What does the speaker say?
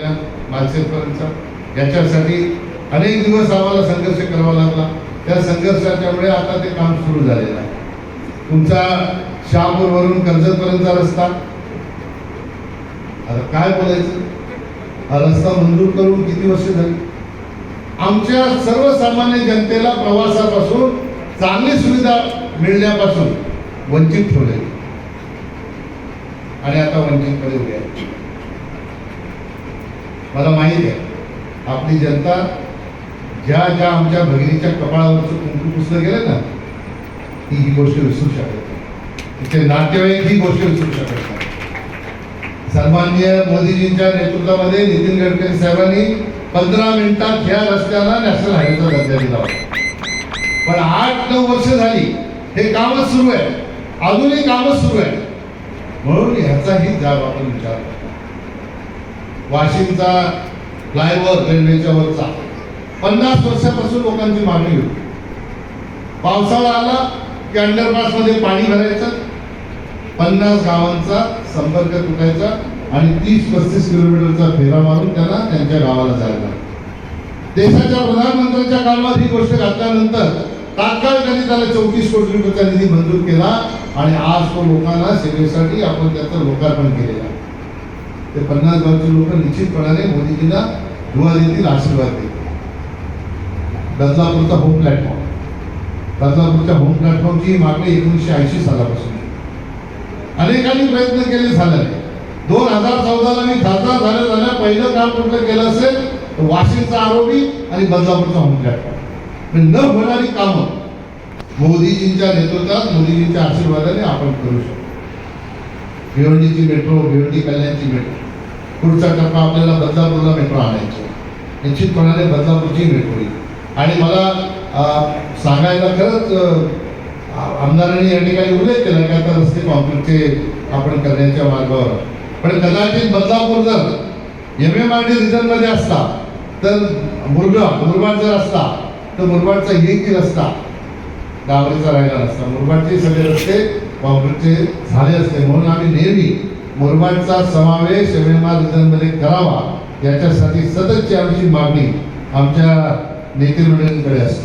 मालसेपर्यंतचा याच्यासाठी अनेक दिवस आम्हाला संघर्ष करावा लागला. त्या संघर्षाच्यामुळे आता ते काम सुरू झालेलं आहे. तुमचा शहापूरवरून कर्जतपर्यंतचा रस्ता. आता काय बोलायचं? हा रस्ता मंजूर करून किती वर्ष झाली? आमच्या सर्वसामान्य जनतेला प्रवासापासून चांगली सुविधा मिळण्यापासून वंचित ठेवले आणि आता वंचितकडे उभे आहे मला माहीत आहे आपली जनता ज्या ज्या आमच्या भगिनीच्या कपाळावरचं कुंकू पुसलं गेलं ना ती ही गोष्ट विसरू शकत नाही. तिथे नातेवाईक ही गोष्ट विसरू शकत नाही. सन्माननीय मोदीजींच्या नेतृत्वामध्ये नितीन गडकरी साहेबांनी पंधरा मिनिटात ह्या रस्त्याला नॅशनल हायवेचा दर्जा दिला होता. पण आठ नऊ वर्ष झाली हे कामच सुरू आहे. अजूनही कामच सुरू आहे. म्हणून ह्याचाही जाब आपण विचार वाशिमचा फ्लायओव्हर रेल्वेच्या वरचा. पन्नास वर्षापासून लोकांची मागणी होती. पावसाळा आला की अंडरपासमध्ये पाणी भरायचं पन्नास गावांचा संपर्क तुटायचा आणि तीस पस्तीस किलोमीटरचा फेरा मारून त्यांना त्यांच्या गावाला जायला. देशाच्या प्रधानमंत्र्यांच्या कामात ही गोष्ट घातल्यानंतर तात्काळ त्यांनी त्याला चौतीस कोटी रुपयाचा निधी मंजूर केला आणि आज तो लोकांना सेवेसाठी आपण त्याचं लोकार्पण केलेलं आहे. ते पन्नास गावचे लोक निश्चितपणाने मोदीजींना दुवा देतील आशीर्वाद देतील. बदलापूरचा होम प्लॅटफॉर्म बदलापूरच्या होम प्लॅटफॉर्मची मागणी एकोणीसशे ऐंशी सालापासून अनेकांनी प्रयत्न केले झाला नाही. दोन हजार चौदाला मी खासदार झाल्या झाल्या पहिलं काम कुठलं केलं असेल तर वाशिमचा आरोपी आणि बदलापूरचा होम प्लॅटफॉर्म पण न होणारी कामं मोदीजींच्या नेतृत्वात मोदीजींच्या आशीर्वादाने आपण करू शकतो. भिवंडीची मेट्रो भिवंडी कल्याणची मेट्रो. पुढचा टप्पा आपल्याला बदलापूरला मेट्रो आणायची निश्चितपणाने बदलापूरची मेट्रो येईल. आणि मला सांगायला खरंच आमदारांनी या ठिकाणी उल्लेख केला की आता रस्ते कॉन्क्रीटचे आपण करण्याच्या मार्गावर पण कदाचित बदलापूर जर एम एम आर डी रिजनमध्ये असता तर मुरगा मुरबाड जर असता तर मुरबाडचा एकही रस्ता डावरीचा राहिला नसता मुरबाडचे सगळे रस्ते काँग्रेसचे झाले असते. म्हणून आम्ही नेहमी मुरबाडचा समावेश एम एम आर करावा याच्यासाठी सततची आमची मागणी आमच्या नेते मंडळींकडे असते.